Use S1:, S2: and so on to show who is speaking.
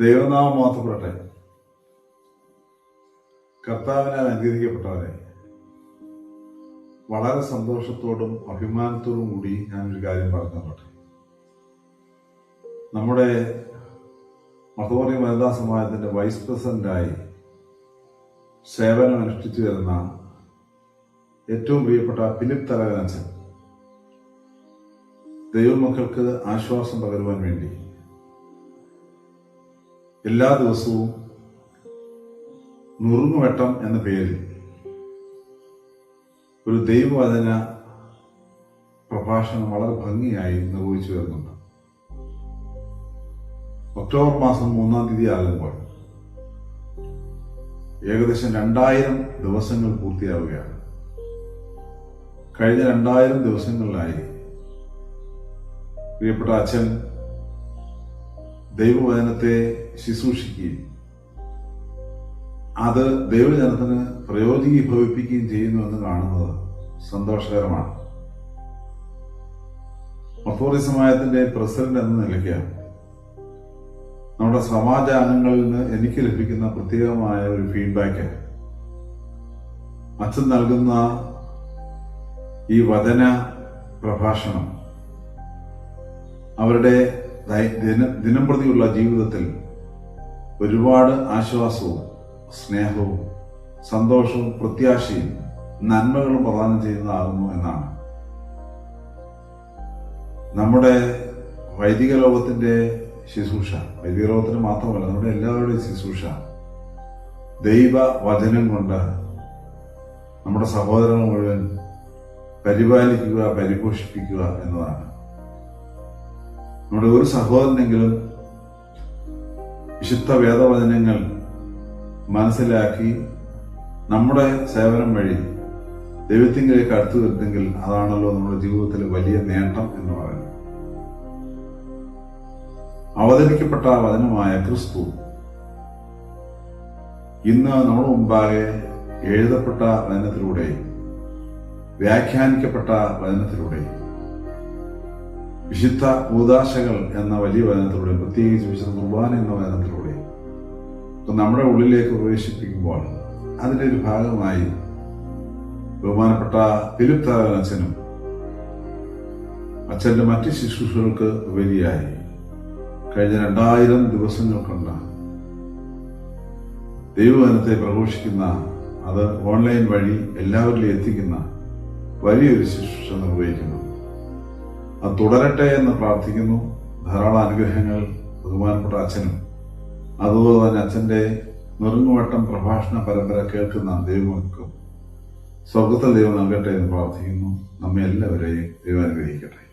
S1: ദൈവനാമം മാത്രപ്പെടട്ടെ കർത്താവിനാൽ അനുഗ്രഹിക്കപ്പെട്ടവരെ വളരെ സന്തോഷത്തോടും അഭിമാനത്തോടും കൂടി ഞാനൊരു കാര്യം പറഞ്ഞോട്ടെ നമ്മുടെ മതോറി വനിതാ സമാജത്തിന്റെ വൈസ് പ്രസിഡന്റായി സേവനം അനുഷ്ഠിച്ചു വരുന്ന ഏറ്റവും പ്രിയപ്പെട്ട ഫിലിപ്പ് തലകനച്ചൻ ദൈവമക്കൾക്ക് ആശ്വാസം പകരുവാൻ വേണ്ടി എല്ലാ ദിവസവും നുറുങ്ങുവെട്ടം എന്ന പേരിൽ ഒരു ദൈവവചന പ്രഭാഷണം വളരെ ഭംഗിയായി നിർവഹിച്ചു വരുന്നുണ്ട്. ഒക്ടോബർ മാസം മൂന്നാം തീയതി ആകുമ്പോൾ ഏകദേശം രണ്ടായിരം ദിവസങ്ങൾ പൂർത്തിയാവുകയാണ്. കഴിഞ്ഞ രണ്ടായിരം ദിവസങ്ങളിലായി പ്രിയപ്പെട്ട അച്ഛൻ ദൈവവചനത്തെ ശുശ്രൂഷിക്കുകയും അത് ദൈവജനത്തിന് പ്രയോജനീഭവിപ്പിക്കുകയും ചെയ്യുന്നുവെന്ന് കാണുന്നത് സന്തോഷകരമാണ്. മത്തോറി സമാജത്തിന്റെ പ്രസിഡന്റ് എന്ന നിലയ്ക്ക് നമ്മുടെ സമാജ നിന്ന് എനിക്ക് ലഭിക്കുന്ന പ്രത്യേകമായ ഒരു ഫീഡ്ബാക്ക് അച്ഛൻ നൽകുന്ന ഈ വചന പ്രഭാഷണം അവരുടെ ദിന പ്രതിയുള്ള ജീവിതത്തിൽ ഒരുപാട് ആശ്വാസവും സ്നേഹവും സന്തോഷവും പ്രത്യാശയും നന്മകളും പ്രദാനം ചെയ്യുന്നതാകുന്നു എന്നാണ്. നമ്മുടെ വൈദിക ലോകത്തിന്റെ ശുശ്രൂഷ വൈദിക ലോകത്തിന് മാത്രമല്ല നമ്മുടെ എല്ലാവരുടെയും ശുശ്രൂഷ ദൈവ വചനം കൊണ്ട് നമ്മുടെ സഹോദരങ്ങൾ മുഴുവൻ പരിപാലിക്കുക പരിപോഷിപ്പിക്കുക എന്നതാണ്. നമ്മുടെ ഒരു സഹോദരനെങ്കിലും വിശുദ്ധ വേദവചനങ്ങൾ മനസ്സിലാക്കി നമ്മുടെ സേവനം വഴി ദൈവത്തിങ്കിലേക്ക് അടുത്തു വരുന്നെങ്കിൽ അതാണല്ലോ നമ്മുടെ ജീവിതത്തിലെ വലിയ നേട്ടം എന്ന് പറയുന്നത്. അവതരിക്കപ്പെട്ട വചനമായ ക്രിസ്തു ഇന്ന് നമ്മുടെ മുമ്പാകെ എഴുതപ്പെട്ട വചനത്തിലൂടെ വ്യാഖ്യാനിക്കപ്പെട്ട വചനത്തിലൂടെ വിശുദ്ധ ഉദാശകൾ എന്ന വലിയ വചനത്തിലൂടെ പ്രത്യേകിച്ച് വിശുദ്ധ കുർബാന എന്ന വചനത്തിലൂടെ നമ്മുടെ ഉള്ളിലേക്ക് പ്രവേശിപ്പിക്കുമ്പോൾ അതിന്റെ ഒരു ഭാഗമായി ബഹുമാനപ്പെട്ട ഫിലിപ്പ് താരൻ അച്ഛനും അച്ഛന്റെ മറ്റ് ശുശ്രൂഷകൾക്ക് ഉപരിയായി കഴിഞ്ഞ രണ്ടായിരം ദിവസങ്ങൾ കൊണ്ട് ദൈവവചനത്തെ പ്രഘോഷിക്കുന്ന അത് ഓൺലൈൻ വഴി എല്ലാവരിലും എത്തിക്കുന്ന വലിയൊരു ശുശ്രൂഷ നിർവഹിക്കുന്നു. അത് തുടരട്ടെ എന്ന് പ്രാർത്ഥിക്കുന്നു. ധാരാളം അനുഗ്രഹങ്ങൾ ബഹുമാനപ്പെട്ട അച്ഛനും. അതുപോലെ തന്നെ അച്ഛന്റെ നെറുങ്ങുവട്ടം പ്രഭാഷണ പരമ്പര കേൾക്കുന്ന ദൈവമൊക്കെ സ്വർഗത്തിൽ ദൈവം നൽകട്ടെ എന്ന് പ്രാർത്ഥിക്കുന്നു. നമ്മെ എല്ലാവരെയും ദൈവം അനുഗ്രഹിക്കട്ടെ.